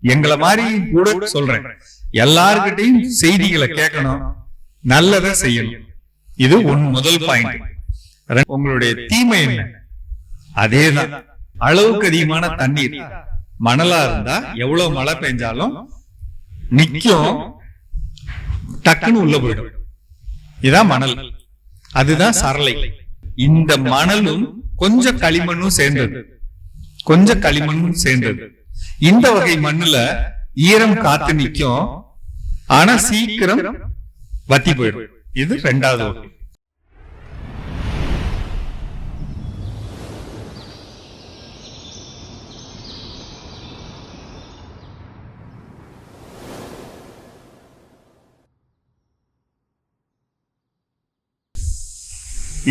எங்களை மாதிரி கூட சொல்றேன். எல்லார்கிட்டையும் செய்திகளை கேட்கணும். நல்லதை செய்யணும். இது ஒன் முதல் பாயிண்ட் உங்களுடைய தீமை என்ன? அதேதான். அளவுக்கு அதிகமான தண்ணீர். மணலா இருந்தா எவ்வளவு மழை பெஞ்சாலும் நிக்கும். டக்குன்னு உள்ள போயிடும். இதான் மணல். அதுதான் சரளை. இந்த மணலும் கொஞ்சம் களிமண்ணும் சேர்ந்தது. கொஞ்சம் களிமண்ணும் சேர்ந்தது. இந்த வகை மண்ணுல ஈரம் காத்து நிக்கும். ஆனா சீக்கிரம் வத்தி போயிடும். இது ரெண்டாவது வகை.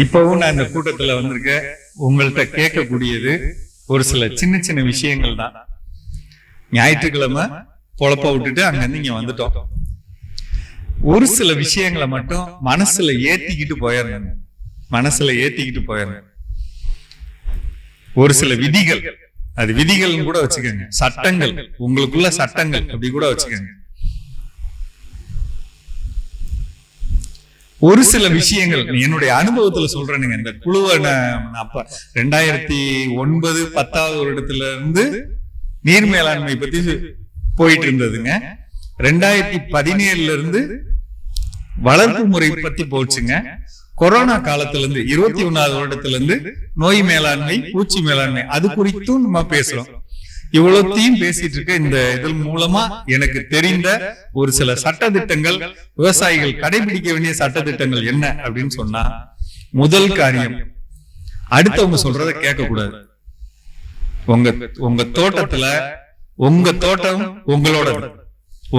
இப்பவும் நான் இந்த கூட்டத்துல வந்திருக்கேன். உங்கள்கிட்ட கேட்கக்கூடியது ஒரு சில சின்ன சின்ன விஷயங்கள் தான். ஞாயிற்றுக்கிழமை பொழப்ப விட்டுட்டு அங்கிருந்து இங்க வந்துட்டோம். ஒரு சில விஷயங்களை மட்டும் மனசுல ஏத்திக்கிட்டு போயிடுங்க மனசுல ஏத்திக்கிட்டு போயிடுங்க ஒரு சில விதிகள். அது விதிகள் கூட வச்சுக்கோங்க. சட்டங்கள். உங்களுக்குள்ள சட்டங்கள் அப்படி கூட வச்சுக்கோங்க. ஒரு சில விஷயங்கள். என்னுடைய அனுபவத்துல சொல்றேனுங்க. இந்த குழுவை அப்ப ரெண்டாயிரத்தி ஒன்பது பத்தாவது வருடத்துல இருந்து நீர் மேலாண்மை பத்தி போயிட்டு இருந்ததுங்க ரெண்டாயிரத்தி பதினேழுல இருந்து வளர்ப்பு முறை பத்தி போச்சுங்க. கொரோனா காலத்துல இருந்து இருபத்தி ஒன்னாவது வருடத்துல இருந்து நோய் மேலாண்மை பூச்சி மேலாண்மை அது குறித்தும் நம்ம பேசுறோம். இவ்வளவுத்தையும் பேசிட்டு இருக்க இந்த இதன் மூலமா எனக்கு தெரிந்த ஒரு சில சட்ட திட்டங்கள் விவசாயிகள் கடைபிடிக்க வேண்டிய சட்ட திட்டங்கள் என்ன அப்படின்னு சொன்னா முதல் காரியம் அடுத்தவங்க சொல்றத கேட்க கூடாது உங்க உங்க தோட்டத்துல உங்க தோட்டம் உங்களோடது.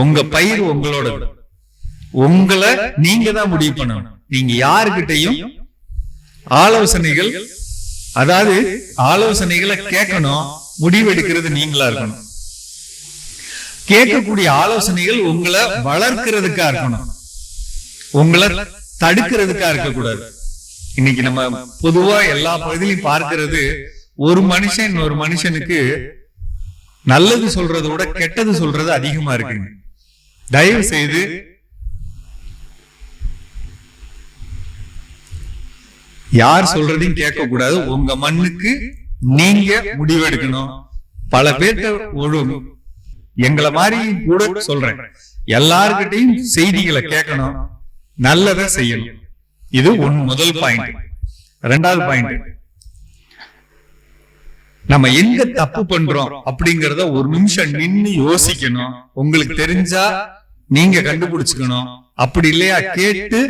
உங்க பயிர் உங்களோடது. உங்களை நீங்க தான் முடிவு பண்ணணும். நீங்க யாருக்கிட்டையும் ஆலோசனைகள் அதாவது ஆலோசனைகளை கேட்கணும் முடிவெடுக்கிறது நீங்களா இருக்கணும். கேட்கக்கூடிய ஆலோசனைகள் உங்களை வளர்க்கிறதுக்கா இருக்கணும். உங்களை தடுக்கிறதுக்கா இருக்கக்கூடாது. இன்னைக்கு நம்ம பொதுவா எல்லா பகுதியிலும் பார்க்கிறது ஒரு மனுஷன் ஒரு மனுஷனுக்கு நல்லது சொல்றதை விட கெட்டது சொல்றது அதிகமா இருக்குங்க தயவு செய்து யார் சொல்றதையும் கேட்க கூடாது உங்க மண்ணுக்கு நீங்க முடிவெடுக்கணும். பல பேர்த்த ஒரு எங்களை மாதிரி கூட சொல்றேன். எல்லார்கிட்டையும் செய்திகளை கேட்கணும். நல்லதை செய்யணும். இது ஒன் முதல் பாயிண்ட் ரெண்டாவது பாயிண்ட் நம்ம எங்க தப்பு பண்றோம் அப்படிங்கறத ஒரு நிமிஷம் நின்னு யோசிக்கணும். உங்களுக்கு தெரிஞ்சா நீங்க கண்டுபிடிச்சுக்கணும். அப்படி இல்லையா கேட்டு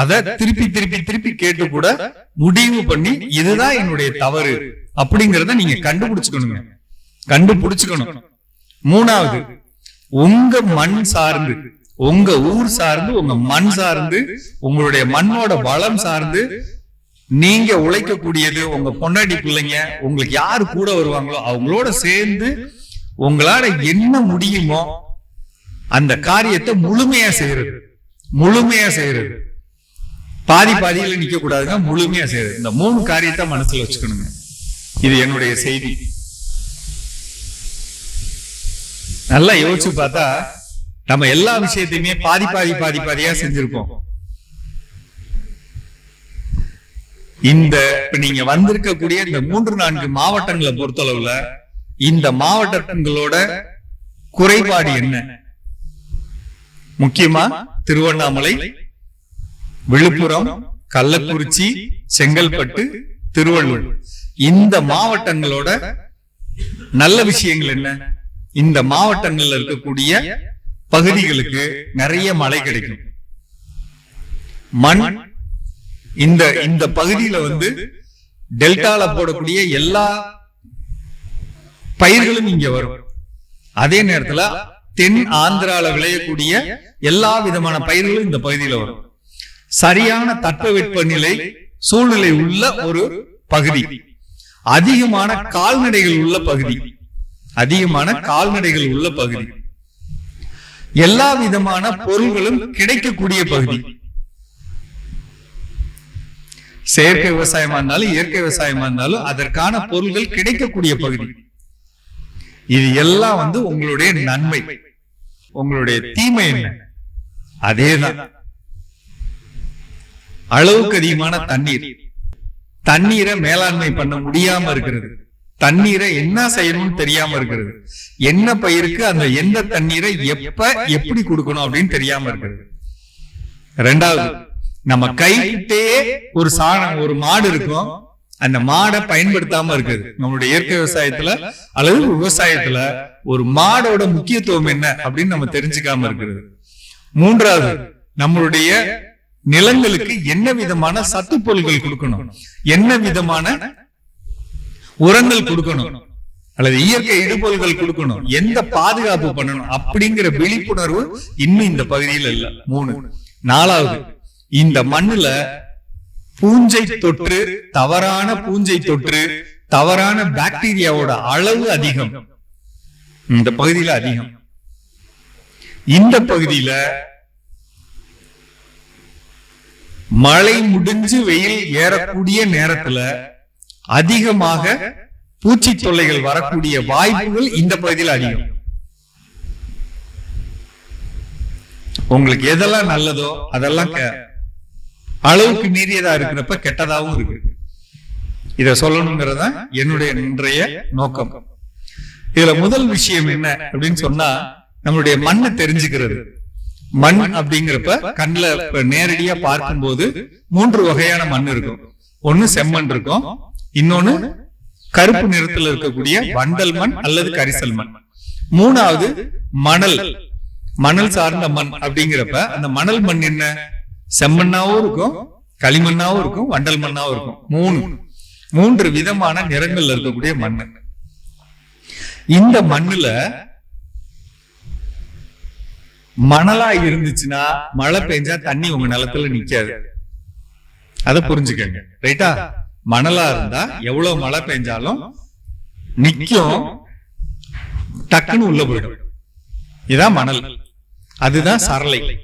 அத திருப்பி திருப்பி திருப்பி கேட்டு கூட முடிவு பண்ணி இதுதான் என்னுடைய தவறு. அப்படிங்கறத நீங்க கண்டுபிடிச்சுக்கணுங்க. கண்டுபிடிச்சுக்கணும். மூணாவது உங்க மண் சார்ந்து உங்க ஊர் சார்ந்து உங்க மண் சார்ந்து உங்களுடைய மண்ணோட வளம் சார்ந்து நீங்க உழைக்கக்கூடியது உங்க பொண்டாடி பிள்ளைங்க உங்களுக்கு யாரு கூட வருவாங்களோ அவங்களோட சேர்ந்து உங்களால என்ன முடியுமோ அந்த காரியத்தை முழுமையா செய்யறது. முழுமையா செய்யறது. பாதி பாதியில நிக்க கூடாதுங்க முழுமையா செய்யறது. இந்த மூணு காரியத்தை மனசுல வச்சுக்கணுங்க. இது என்னுடைய செய்தி. நல்லா யோசிச்சு பார்த்தா நம்ம எல்லா விஷயத்தையுமே பாதி பாதி பாதி பாதியா செஞ்சிருப்போம். இந்த இப்ப நீங்க வந்திருக்கக்கூடிய இந்த மூன்று நான்கு மாவட்டங்களை பொறுத்தளவுல இந்த மாவட்டங்களோட குறைபாடு என்ன? முக்கியமா திருவண்ணாமலை விழுப்புரம் கள்ளக்குறிச்சி செங்கல்பட்டு திருவள்ளூர். இந்த மாவட்டங்களோட நல்ல விஷயங்கள் என்ன? இந்த மாவட்டங்கள்ல இருக்கக்கூடிய பகுதிகளுக்கு நிறைய மழை கிடைக்கும். மண் இந்த இந்த பகுதியில வந்து டெல்டால போடக்கூடிய எல்லா பயிர்களும் இங்க வரும். அதே நேரத்துல தென் ஆந்திரால விளையக்கூடிய எல்லா விதமான பயிர்களும் இந்த பகுதியில வரும். சரியான தட்பவெப்ப நிலை சூழ்நிலை உள்ள ஒரு பகுதி. அதிகமான கால்நடைகள் உள்ள பகுதி. அதிகமான கால்நடைகள் உள்ள பகுதி. எல்லா விதமான பொருள்களும் கிடைக்கக்கூடிய பகுதி. செயற்கை விவசாயமா இருந்தாலும் இயற்கை விவசாயமா இருந்தாலும் அதற்கான பொருள்கள் கிடைக்கக்கூடிய பகுதி. இது எல்லாம் வந்து உங்களுடைய நன்மை. உங்களுடைய தீமை என்ன? அதேதான். அளவுக்கு அதிகமான தண்ணீர். தண்ணீரை. மேலாண்மை பண்ண முடியாம இருக்கிறது. தண்ணீரை என்ன செய்யணும்னு தெரியாம இருக்கிறது. என்ன பயிருக்கு அந்த எந்த தண்ணீரை எப்ப எப்படி கொடுக்கணும் அப்படின்னு தெரியாம இருக்கிறது. ரெண்டாவது நம்ம கைகிட்டே ஒரு சாணம் ஒரு மாடு இருக்கும். அந்த மாடை பயன்படுத்தாம இருக்குது. நம்மளுடைய இயற்கை விவசாயத்துல அல்லது விவசாயத்துல ஒரு மாடோட முக்கியத்துவம் என்ன அப்படின்னு நம்ம தெரிஞ்சுக்காம இருக்கிறது மூன்றாவது நம்மளுடைய நிலங்களுக்கு என்ன விதமான சத்து பொருள்கள் கொடுக்கணும்? என்ன விதமான உரங்கள் கொடுக்கணும்? அல்லது இயற்கை இடுபொருள்கள் கொடுக்கணும்? எந்த பாதுகாப்பு பண்ணணும்? அப்படிங்கிற விழிப்புணர்வு இன்னும் இந்த பகுதியில் இல்ல. மூணு. நாலாவது இந்த மண்ணுல பூஞ்சை தொற்று தவறான பூஞ்சை தொற்று தவறான பாக்டீரியாவோட அளவு அதிகம். இந்த பகுதியில அதிகம். இந்த பகுதியில மழை முடிஞ்சு வெயில் ஏறக்கூடிய நேரத்துல அதிகமாக பூச்சி தொல்லைகள் வரக்கூடிய வாய்ப்புகள் இந்த பகுதியில் அதிகம். உங்களுக்கு எதெல்லாம் நல்லதோ அதெல்லாம் அளவுக்கு மீறியதா இருக்கிறப்ப கெட்டதாவும் இருக்கு. இத சொல்லணுங்கிறது என்னுடைய இன்றைய நோக்கம். இதுல முதல் விஷயம் என்ன அப்படின்னு சொன்னா நம்மளுடைய மண்ணை தெரிஞ்சுக்கிறது. மண் அப்படிங்கிறப்ப கண்ணுல நேரடியா பார்க்கும்போது மூன்று வகையான மண் இருக்கும். ஒண்ணு செம்மண் இருக்கும். இன்னொன்னு கருப்பு நிறத்துல இருக்கக்கூடிய வண்டல் மண் அல்லது கரிசல் மண். மூணாவது மணல். மணல் சார்ந்த மண் அப்படிங்கிறப்ப அந்த மணல் மண் என்ன? செம்மண்ணாவும் இருக்கும் களிமண்ணாவும் இருக்கும் வண்டல் மண்ணாவும் இருக்கும். மூணு. மூன்று விதமான நிறங்கள்ல இருக்கக்கூடிய மண் இந்த மண்ணுல மணலா இருந்துச்சுன்னா மழை பெஞ்சா தண்ணி உங்க நிலத்துல நிக்காது. அத புரிஞ்சுக்கங்க. ரைட்டா? மணலா இருந்தா எவ்வளவு மழை பெஞ்சாலும் நிக்கும். டக்குன்னு உள்ள போயிடும். இதான் மணல். அதுதான் சரளை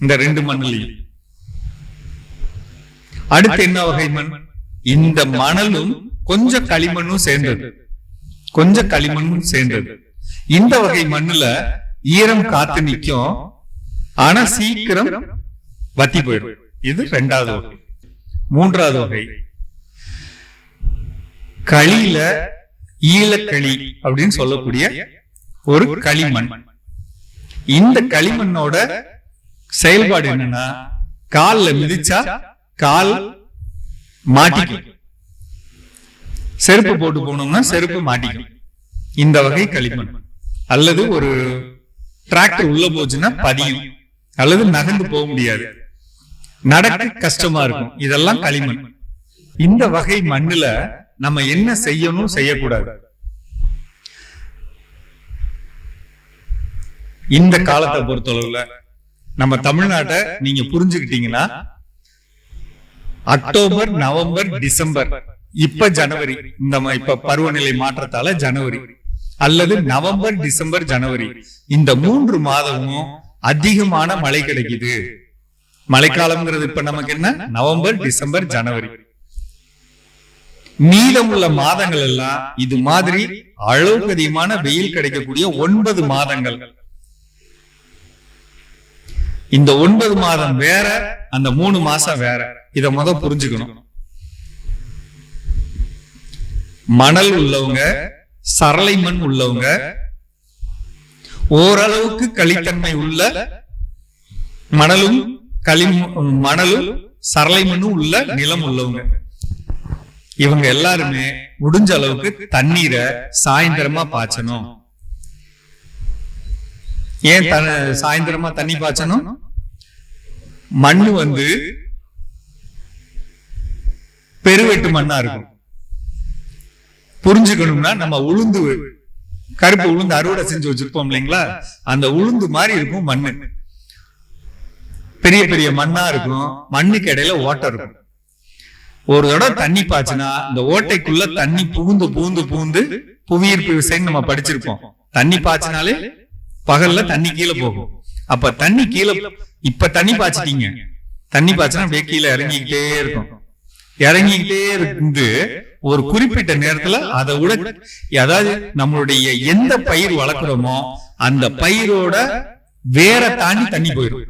இந்த ரெண்டு மண்ணுலையும். அடுத்து என்ன வகை மண்? இந்த மணலும் கொஞ்சம் களிமண்ணும் சேர்ந்தது. கொஞ்சம் களிமண்ணும் சேர்ந்தது. இந்த வகை மண்ணுல ஈரம் காத்து நிக்கும். ஆனா சீக்கிரம் வத்தி போயிடும். இது ரெண்டாவது வகை. மூன்றாவது வகை. களியில ஈழக்களி அப்படின்னு சொல்லக்கூடிய ஒரு களிமண். இந்த களிமண்ணோட செயல்பாடு என்னன்னா கால்ல மிதிச்சா கால் மாட்டிக்கும். செருப்பு போட்டு போனோம்னா செருப்பு மாட்டிக்கும். இந்த வகை களிமண். அல்லது ஒரு டிராக்டர் உள்ள போச்சுன்னா பதியும். அல்லது நகர்ந்து போக முடியாது. நடக்க கஷ்டமா இருக்கும். இதெல்லாம் களிமண். இந்த வகை மண்ணுல நம்ம என்ன செய்யணும் செய்யக்கூடாது. இந்த காலத்தை பொறுத்தளவுல நம்ம தமிழ்நாட்டை நீங்க புரிஞ்சுக்கிட்டீங்கன்னா அக்டோபர் நவம்பர் டிசம்பர். இப்ப ஜனவரி. இந்த இப்ப பருவநிலை மாற்றத்தால ஜனவரி. அல்லது நவம்பர் டிசம்பர் ஜனவரி. இந்த மூன்று மாதமும் அதிகமான மழை கிடைக்குது. மழைக்காலம்ங்கிறது இப்ப நமக்கு என்ன? நவம்பர் டிசம்பர் ஜனவரி. மீதமுள்ள மாதங்கள் எல்லாம் இது மாதிரி அளவுக்கு அதிகமான வெயில் கிடைக்கக்கூடிய ஒன்பது மாதங்கள். இந்த ஒன்பது மாதம் வேற அந்த மூணு மாசம் வேற. இத முத புரிஞ்சுக்கணும். மணல் உள்ளவங்க சரளை மண் உள்ளவங்க ஓரளவுக்கு களித்தன்மை உள்ள மணலும் களி மணலும் சரளை மண்ணும் உள்ள நிலம் உள்ளவங்க. இவங்க எல்லாருமே முடிஞ்ச அளவுக்கு தண்ணீரை சாயந்தரமா பாய்ச்சணும். ஏன் த- சாயந்தரமா தண்ணி பாய்ச்சணும்? மண்ணு வந்து பெருவெட்டு மண்ணா இருக்கும். புரிஞ்சுக்கணும்னா நம்ம உளுந்து கருப்பு உளுந்து அறுவடை செஞ்சு வச்சிருப்போம் இல்லைங்களா? அந்த உளுந்து மாதிரி இருக்கும் மண்ணு. பெரிய பெரிய மண்ணா இருக்கும். மண்ணுக்கு இடையில ஓட்டை இருக்கும். ஒரு தடவை தண்ணி பாய்ச்சுனா இந்த ஓட்டைக்குள்ள தண்ணி புகுந்து புகுந்து புகுந்து புவியீர்ப்பு விசைன்னு நம்ம படிச்சிருப்போம். தண்ணி பாய்ச்சினாலே பகல்ல தண்ணி கீழே போகும். அப்ப தண்ணி கீழே இப்ப தண்ணி பாய்ச்சிட்டீங்க. தண்ணி பாய்ச்சினா அப்படியே கீழே இறங்கிக்கிட்டே இருக்கும். இறங்கிக்கிட்டே இருந்து ஒரு குறிப்பிட்ட நேரத்துல அதை விட அதாவது நம்மளுடைய எந்த பயிர் வளர்க்குறோமோ அந்த பயிரோட வேற தாண்டி தண்ணி போயிடும்.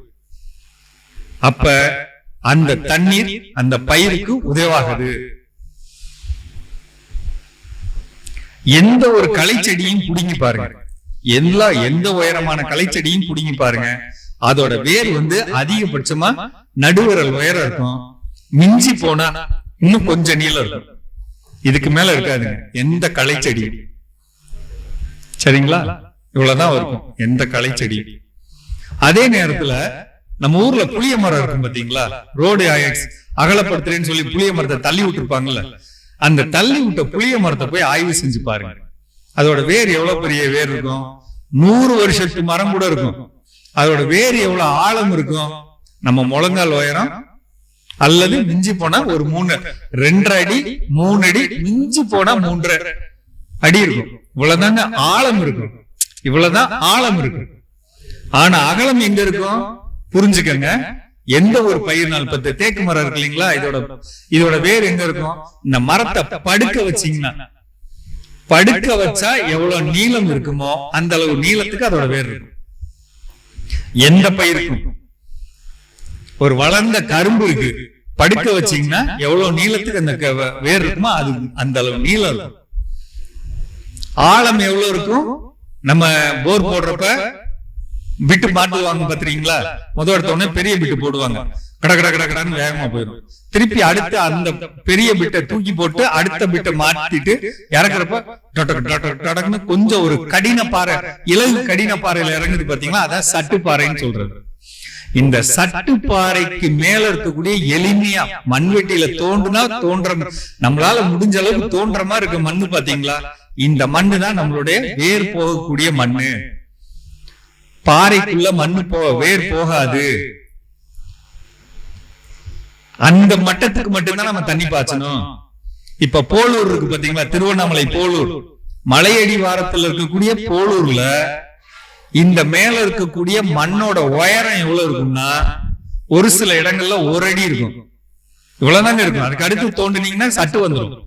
அப்ப அந்த தண்ணீர் அந்த பயிருக்கு உதவாகுது. எந்த ஒரு களை செடியும் புடுங்கி பாருங்க. எல்லா எந்த உயரமான கலைச்செடியும் செடியும் பாருங்க. அதோட வேர் வந்து அதிகபட்சமா நடுவரல் உயரம் இருக்கும். மிஞ்சி போனா இன்னும் கொஞ்சம் நீளம் இருக்கும். இதுக்கு மேல இருக்காது எந்த கலைச்செடி? செடி சரிங்களா? இவ்வளவுதான் இருக்கும். எந்த கலைச்செடி? செடி அதே நேரத்துல நம்ம ஊர்ல புளிய மரம் இருக்கும் பாத்தீங்களா? ரோடு அகலப்படுத்துறேன்னு சொல்லி புளிய மரத்தை தள்ளி விட்டுருப்பாங்கல்ல. அந்த தள்ளி விட்ட புளிய மரத்தை போய் ஆய்வு செஞ்சு பாருங்க. அதோட வேர் எவ்வளவு பெரிய வேர் இருக்கும்? நூறு வருஷத்து மரம் கூட இருக்கும். அதோட வேர் எவ்வளவு ஆழம் இருக்கும்? நம்ம முழங்கால் உயரம் அல்லது மிஞ்சி போனா ஒரு மூணு ரெண்டரை அடி மூணு அடி மிஞ்சி போனா மூன்றரை அடி இருக்கும். இவ்வளவுதாங்க ஆழம் இருக்கும். இவ்வளவுதான் ஆழம் இருக்கும். ஆனா அகலம் எங்க இருக்கும்? புரிஞ்சுக்கங்க. எந்த ஒரு பயிர்னால் பத்து தேக்கு மரம் இருக்கு இல்லைங்களா? இதோட இதோட வேர் எங்க இருக்கும்? இந்த மரத்தை படுக்க வச்சீங்கன்னா. படுக்க வச்சா எவ்வளவு நீளம் இருக்குமோ அந்த அளவு நீளத்துக்கு அதோட வேர் இருக்கும். எந்த பயிருக்கும்? ஒரு வளர்ந்த கரும்பு இருக்கு. படுக்க வச்சீங்கன்னா எவ்வளவு நீளத்துக்கு அந்த வேர் இருக்குமோ அது அந்த அளவு நீளம் இருக்கும். ஆழம் எவ்வளவு இருக்கும்? நம்ம போர் போடுறப்ப பிட்டு மாட்டுவாங்க பாத்துறீங்களா முத எடுத்த உடனே பெரிய பிட்டு போடுவாங்க. கட கட கட கடன்னு வேகமா போயிடும். திருப்பி அடுத்து அந்த பெரிய பிட்டை தூக்கி போட்டு அடுத்த பிட்டை மாட்டிட்டு இறக்குறப்ப டொடக் டொடக் டொடக்னு கொஞ்சம் ஒரு கடின பாறை இலகு கடின பாறையில இறங்குது பாத்தீங்களா? அதான் சட்டு பாறைன்னு சொல்றது. இந்த சட்டு பாறைக்கு மேல இருக்கக்கூடிய எளிமையா மண்வெட்டியில தோண்டுனா தோன்ற நம்மளால முடிஞ்ச அளவுக்கு தோன்ற மாதிரி இருக்க மண்ணு பாத்தீங்களா? இந்த மண்ணு தான் நம்மளுடைய வேர் போகக்கூடிய மண்ணு. பாறைக்குள்ள மண்ணு போ வேர் போகாது. அந்த மட்டத்துக்கு மட்டும்தான் நம்ம தண்ணி பாய்ச்சணும். இப்ப போலூர் இருக்கு பாத்தீங்களா? திருவண்ணாமலை போலூர். மலையடி வாரத்துல இருக்கக்கூடிய போலூர்ல இந்த மேல இருக்கக்கூடிய மண்ணோட உயரம் எவ்வளவு இருக்கும்னா ஒரு சில இடங்கள்ல ஒரு அடி இருக்கும். இவ்வளவுதாங்க இருக்கும். அதுக்கு அடுத்து தோண்டுனீங்கன்னா சட்டு வந்துடும்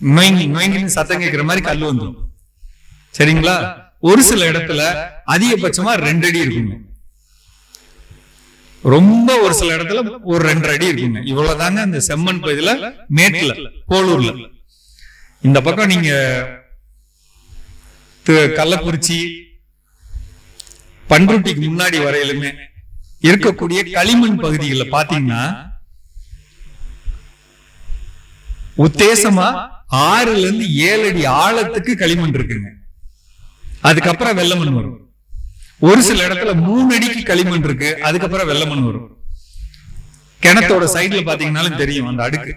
நொய்ங்கி நொய்ங்கின்னு சத்தம் கேட்கிற மாதிரி கல் வந்துடும் சரிங்களா? ஒரு சில இடத்துல அதிகபட்சமா ரெண்டு அடி இருக்குங்க. ரொம்ப ஒரு சில இடத்துல ஒரு ரெண்டரை அடி இருக்குங்க. இவ்வளவுதாங்க அந்த செம்மண் பகுதியில மேட்டுல போலூர்ல. இந்த பக்கம் நீங்க கள்ளக்குறிச்சி பண்ருட்டிக்கு முன்னாடி வரையிலுமே இருக்கக்கூடிய களிமண் பகுதிகளில் பாத்தீங்கன்னா உத்தேசமா ஆறுல இருந்து ஏழு அடி ஆழத்துக்கு களிமண் இருக்குங்க. அதுக்கப்புறம் வெள்ளை மண் வரும். ஒரு சில இடத்துல மூணு அடிக்கு களிமண் இருக்கு அதுக்கப்புறம் வெள்ளை மண் வரும். கிணத்தோட சைடுல பாத்தீங்கன்னாலும் தெரியும் அந்த அடுக்கு.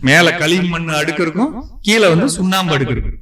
மேல களிமண் அடுக்கு இருக்கும் கீழே வந்து சுண்ணாம்பு அடுக்கு இருக்கும்.